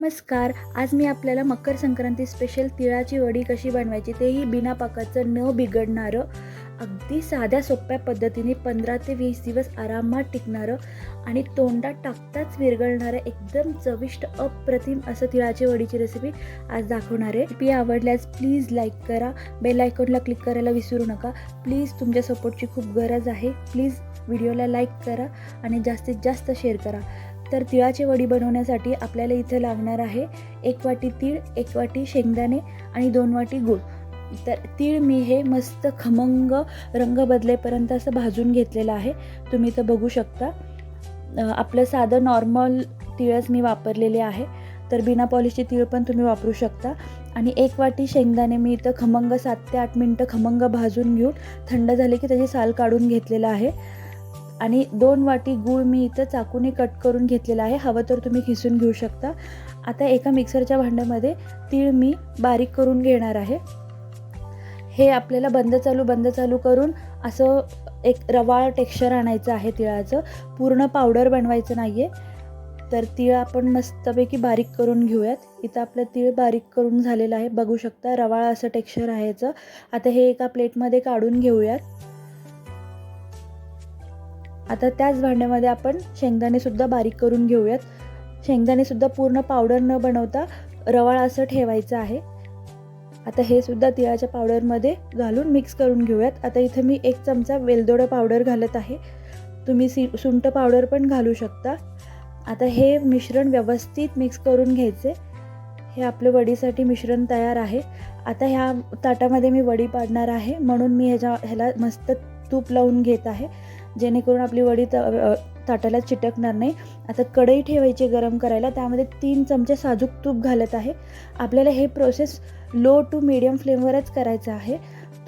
नमस्कार. आज मी आपल्याला मकर संक्रांती स्पेशल तिळाची वडी कशी बनवायची तेही बिना पाकाचं न बिघडणारं अगदी साध्या सोप्या पद्धतीने पंधरा ते वीस दिवस आरामात टिकणारं आणि तोंडात टाकताच विरघळणारं एकदम चविष्ट अप्रतिम असं तिळाची वडीची रेसिपी आज दाखवणार आहे. रेसिपी आवडल्यास प्लीज लाईक करा. बेल आयकॉनला क्लिक करायला विसरू नका. प्लीज तुमच्या सपोर्टची खूप गरज आहे. प्लीज व्हिडिओला लाईक करा आणि जास्तीत जास्त शेअर करा. तर तिळाची वडी बनवण्यासाठी आपल्याला इथं लागणार आहे एक वाटी तीळ एक वाटी शेंगदाणे आणि दोन वाटी गूळ. तर तीळ मी हे मस्त खमंग रंग बदलेपर्यंत असं भाजून घेतलेलं आहे. तुम्ही इथं बघू शकता. आपलं साधं नॉर्मल तिळच मी वापरलेले आहे. तर बिना पॉलिशचे तीळ पण तुम्ही वापरू शकता. आणि एक वाटी शेंगदाणे मी इथं खमंग सात ते आठ मिनटं खमंग भाजून घेऊन थंड झाले की त्याची साल काढून घेतलेलं आहे. आणि दोन वाटी गूळ मी इथं चाकूने कट करून घेतलेला आहे. हवं तर तुम्ही खिसून घेऊ शकता. आता एका मिक्सरच्या भांड्यामध्ये तीळ मी बारीक करून घेणार आहे. हे आपल्याला बंद चालू बंद चालू करून असं एक रवाळ टेक्स्चर आणायचं आहे तिळाचं. पूर्ण पावडर बनवायचं नाही आहे तर तीळ आपण मस्तपैकी बारीक करून घेऊयात. इथं आपलं तीळ बारीक करून झालेलं आहे. बघू शकता रवाळ असं टेक्स्चर आहे याचं. आता हे एका प्लेटमध्ये काढून घेऊयात. आता त्याच भांड्यामध्ये आपण शेंगदाणेसुद्धा बारीक करून घेऊयात. शेंगदाणेसुद्धा पूर्ण पावडर न बनवता रवाळ असं ठेवायचं आहे. आता हे सुद्धा तिळाच्या पावडरमध्ये घालून मिक्स करून घेऊयात. आता इथं मी एक चमचा वेलदोडा पावडर घालत आहे. तुम्ही सी सुंट पावडर पण घालू शकता. आता हे मिश्रण व्यवस्थित मिक्स करून घ्यायचे. हे आपल्या वडीसाठी मिश्रण तयार आहे. आता ह्या ताटामध्ये मी वडी पाडणार आहे. म्हणून मी ह्याच्या ह्याला मस्त तूप लावून घेत आहे. जेणेकरून आपली वडी त ताटाला चिटकणार नाही. आता कढई ठेवायची गरम करायला त्यामध्ये तीन चमचे साजूक तूप घालत आहे. आपल्याला हे प्रोसेस लो टू मिडियम फ्लेमवरच करायचं आहे.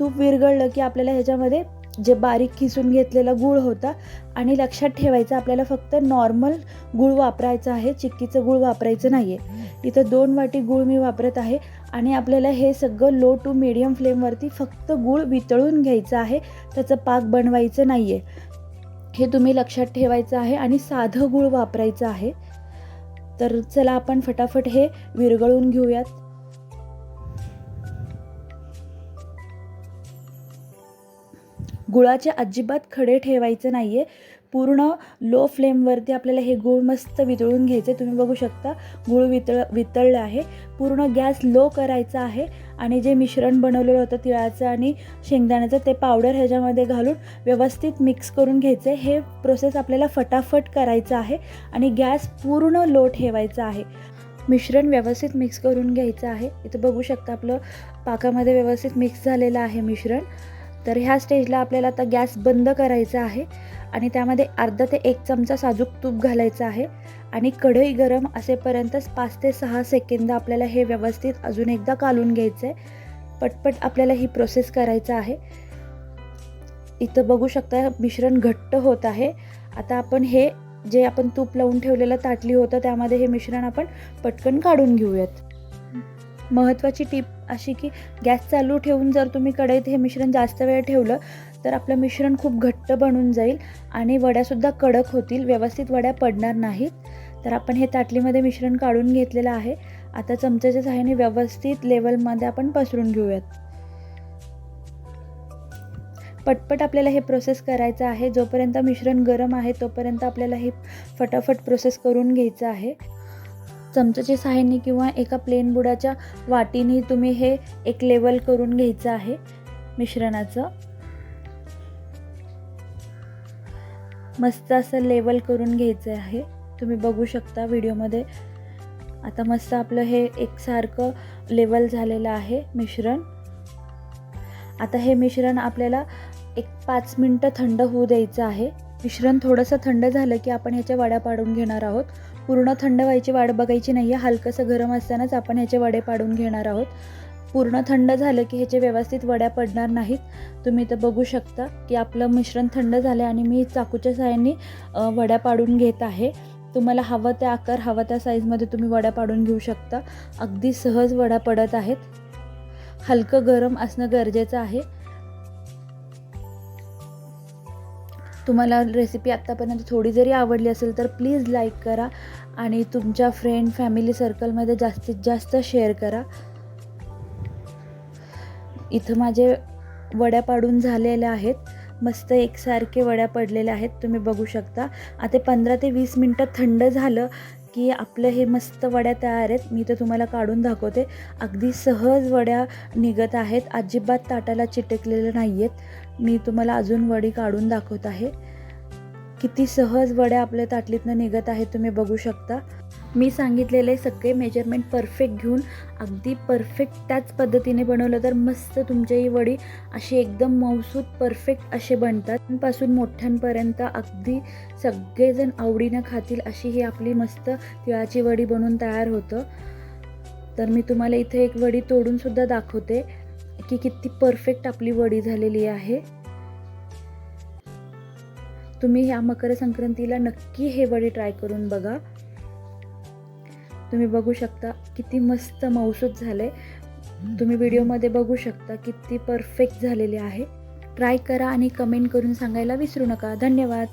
तूप विरघळलं की आपल्याला ह्याच्यामध्ये जे बारीक खिसून घेतलेला गूळ होता आणि लक्षात ठेवायचं आपल्याला फक्त नॉर्मल गूळ वापरायचं आहे. चिक्कीचं गूळ वापरायचं नाही आहे इथं दोन वाटी गूळ मी वापरत आहे आणि आपल्याला हे सगळं लो टू मिडियम फ्लेमवरती फक्त गूळ वितळून घ्यायचं आहे. त्याचं पाक बनवायचं नाही आहे हे तुम्ही लक्षात ठेवायचं आहे आणि साधं गूळ वापरायचं आहे. तर चला आपण फटाफट हे विरगळून घेऊयात. गुळाचे अजिबात खडे ठेवायचे नाही आहे पूर्ण लो फ्लेमवरती आपल्याला हे गूळ मस्त वितळून घ्यायचे तुम्ही बघू शकता गूळ वितळ वितळलं आहे. पूर्ण गॅस लो करायचा आहे. आणि जे मिश्रण बनवलेलं होतं तिळाचं आणि शेंगदाण्याचं ते पावडर ह्याच्यामध्ये घालून व्यवस्थित मिक्स करून घ्यायचं आहे हे प्रोसेस आपल्याला फटाफट करायचं आहे आणि गॅस पूर्ण लो ठेवायचा आहे. मिश्रण व्यवस्थित मिक्स करून घ्यायचं आहे. इथं बघू शकता आपलं पाकामध्ये व्यवस्थित मिक्स झालेलं आहे मिश्रण. तर ह्या स्टेजला आपल्याला आता गॅस बंद करायचा आहे आणि त्यामध्ये अर्धा ते एक चमचा साजूक तूप घालायचं आहे आणि कढई गरम असेपर्यंतच पाच ते सहा सेकंद आपल्याला हे व्यवस्थित अजून एकदा कालून घ्यायचं आहे पटपट आपल्याला ही प्रोसेस करायचं आहे. इथं बघू शकता मिश्रण घट्ट होत आहे. आता आपण हे जे आपण तूप लावून ठेवलेलं ताटली होतं त्यामध्ये हे मिश्रण आपण पटकन काढून घेऊयात. महत्त्वाची टीप अशी की गॅस चालू ठेवून जर तुम्ही कढईत हे मिश्रण जास्त वेळ ठेवलं तर आपलं मिश्रण खूप घट्ट बनून जाईल आणि वड्यासुद्धा कडक होतील व्यवस्थित वड्या पडणार नाहीत. तर आपण हे ताटलीमध्ये मिश्रण काढून घेतलेलं आहे. आता चमच्याच्या सहाय्याने व्यवस्थित लेवलमध्ये आपण पसरून घेऊयात. पटपट आपल्याला हे प्रोसेस करायचं आहे. जोपर्यंत मिश्रण गरम आहे तोपर्यंत आपल्याला हे फटाफट प्रोसेस करून घ्यायचं आहे. चमच्याच्या सहाय्याने किंवा एका प्लेन बुडाच्या वाटीने तुम्ही हे एक लेवल करून घ्यायचं आहे मिश्रणाचं. मस्त असं लेवल करून घ्यायचं आहे. तुम्ही बघू शकता व्हिडिओमध्ये. आता मस्त आपलं हे एकसारखं लेवल झालेलं आहे मिश्रण. आता हे मिश्रण आपल्याला एक पाच मिनटं थंड होऊ द्यायचं आहे. मिश्रण थोडंसं थंड झालं की आपण ह्याच्या वड्या पाडून घेणार आहोत. पूर्ण थंड व्हायची वाट बघायची नाही आहे हलकंसं गरम असतानाच आपण ह्याचे वडे पाडून घेणार आहोत. पूर्ण थंड झालं की ह्याचे व्यवस्थित वड्या पडणार नाहीत. तुम्ही तर बघू शकता की आपलं मिश्रण थंड झालं आणि मी चाकूच्या साह्याने वड्या पाडून घेत आहे. तुम्हाला हवं त्या आकार हवा त्या साईजमध्ये तुम्ही वड्या पाडून घेऊ शकता. अगदी सहज वड्या पडत आहेत. हलकं गरम असणं गरजेचं आहे. तुम्हाला रेसिपी आत्तापर्यंत थोडी जरी आवडली असेल तर प्लीज लाईक करा आणि तुमच्या फ्रेंड फॅमिली सर्कलमध्ये जास्तीत जास्त शेअर करा. इथं माझे वड्या पाडून झालेल्या आहेत. मस्त एकसारखे वड्या पडलेल्या आहेत. तुम्ही बघू शकता. आता पंधरा ते वीस मिनटं थंड झालं की आपलं हे मस्त वड्या तयार आहेत मी तर तुम्हाला काढून दाखवते. अगदी सहज वड्या निघत आहेत अजिबात ताटाला चिटकलेल्या नाही आहेत मी तुम्हाला अजून वडी काढून दाखवत आहे. किती सहज वड्या आपल्या ताटलीतनं निघत आहेत तुम्ही बघू शकता. मी सांगितलेले सगळे मेजरमेंट परफेक्ट घेऊन अगदी परफेक्ट त्याच पद्धतीने बनवलं तर मस्त तुमच्याही वडी अशी एकदम मौसूद परफेक्ट असे बनतात. पासून मोठ्यांपर्यंत अगदी सगळेजण आवडीनं खातील अशी ही आपली मस्त तिळाची वडी बनवून तयार होतं. तर मी तुम्हाला इथे एक वडी तोडूनसुद्धा दाखवते की किती परफेक्ट आपली वडी झालेली आहे. तुम्ही ह्या मकर संक्रांतीला नक्की हे वडी ट्राय करून बघा. तुम्ही बघू शकता किती मस्त मौसूद झाले तुम्ही व्हिडिओमध्ये बघू शकता किती परफेक्ट झालेले आहे. ट्राय करा आणि कमेंट करून सांगायला विसरू नका. धन्यवाद.